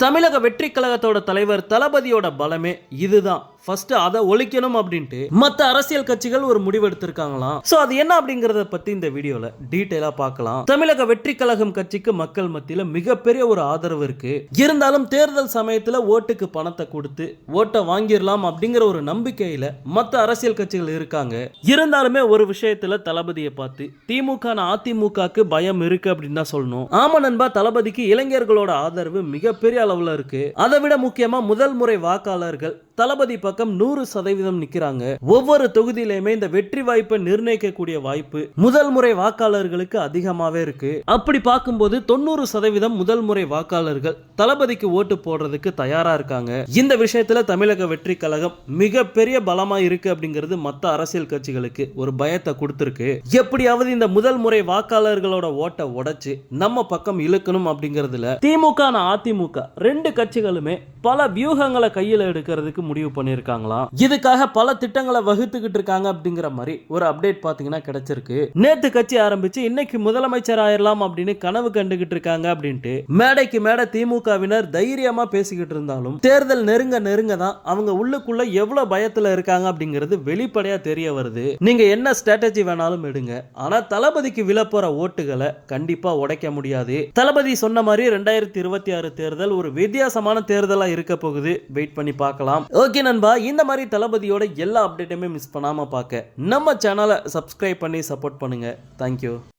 தமிழக வெற்றி கழகத்தோட தலைவர் தளபதியோட பலமே இதுதான். ஃபர்ஸ்ட் அதை ஒழிக்கணும் அப்படின்ட்டு மற்ற அரசியல் கட்சிகள் ஒரு முடிவு எடுத்திருக்காங்களாம். அது என்ன அப்படிங்கிறத பத்தி இந்த வீடியோல டீட்டெயிலா பார்க்கலாம். தமிழக வெற்றி கழகம் கட்சிக்கு மக்கள் மத்தியில் மிகப்பெரிய ஒரு ஆதரவு இருக்கு. இருந்தாலும் தேர்தல் சமயத்தில் ஓட்டுக்கு பணத்தை கொடுத்து ஓட்டை வாங்கிடலாம் அப்படிங்கிற ஒரு நம்பிக்கையில மற்ற அரசியல் கட்சிகள் இருக்காங்க. இருந்தாலுமே ஒரு விஷயத்துல தளபதியை பார்த்து திமுக அதிமுகக்கு பயம் இருக்கு அப்படின்னு தான் சொல்லணும். ஆமா நண்பா தளபதிக்கு இளைஞர்களோட ஆதரவு மிகப்பெரிய அளவுல இருக்கு. அதை விட முக்கியமா முதல் முறை வாக்காளர்கள் தளபதி பக்கம் நூறு சதவீதம் நிக்கிறாங்க. ஒவ்வொரு தொகுதியிலுமே இந்த வெற்றி வாய்ப்பை நிர்ணயிக்கக்கூடிய வாய்ப்பு முதல் முறை வாக்காளர்களுக்கு அதிகமாவே இருக்கு. அப்படி பார்க்கும்போது தொண்ணூறு சதவீதம் முதல் முறை வாக்காளர்கள் தளபதிக்கு ஓட்டு போடுறதுக்கு தயாரா இருக்காங்க. இந்த விஷயத்துல தமிழக வெற்றி கழகம் மிகப்பெரிய பலமா இருக்கு அப்படிங்கிறது மற்ற அரசியல் கட்சிகளுக்கு ஒரு பயத்தை கொடுத்துருக்கு. எப்படியாவது இந்த முதல் முறை வாக்காளர்களோட ஓட்டை உடைச்சு நம்ம பக்கம் இழுக்கணும் அப்படிங்கிறதுல திமுக அதிமுக ரெண்டு கட்சிகளுமே பல வியூகங்களை கையில் எடுக்கிறதுக்கு முடிவு பண்ணியிருக்காங்களாம் இதுக்காக பல திட்டங்களை வகுத்துக்கிட்டு இருக்காங்க அப்படிங்கிற மாதிரி ஒரு அப்டேட் பார்த்தீங்கன்னா கிடைச்சிருக்கு. நேத்து கட்சி ஆரம்பிச்சு இன்னைக்கு முதலமைச்சர் ஆயிரலாம் அப்படின்னு கனவு கண்டுகிட்டு இருக்காங்க அப்படின்ட்டு மேடைக்கு மேடை திமுகவினர் தைரியமா பேசிக்கிட்டு இருந்தாலும் தேர்தல் நெருங்க நெருங்க தான் அவங்க உள்ளுக்குள்ள எவ்வளவு பயத்துல இருக்காங்க அப்படிங்கிறது வெளிப்படையா தெரிய வருது. நீங்க என்ன ஸ்ட்ராட்டஜி வேணாலும் எடுங்க. ஆனா தளபதிக்கு விழப்போற ஓட்டுகளை கண்டிப்பா உடைக்க முடியாது. தளபதி சொன்ன மாதிரி ரெண்டாயிரத்தி இருபத்தி ஆறு தேர்தல் ஒரு வித்தியாசமான தேர்தலா இருக்க போகுது. வெயிட் பண்ணி பார்க்கலாம். ஓகே நண்பா இந்த மாதிரி தளபதியோட எல்லா அப்டேட்டுமே மிஸ் பண்ணாம பார்க்க. நம்ம சேனலை சப்ஸ்கிரைப் பண்ணி சப்போர்ட் பண்ணுங்க. தேங்க்யூ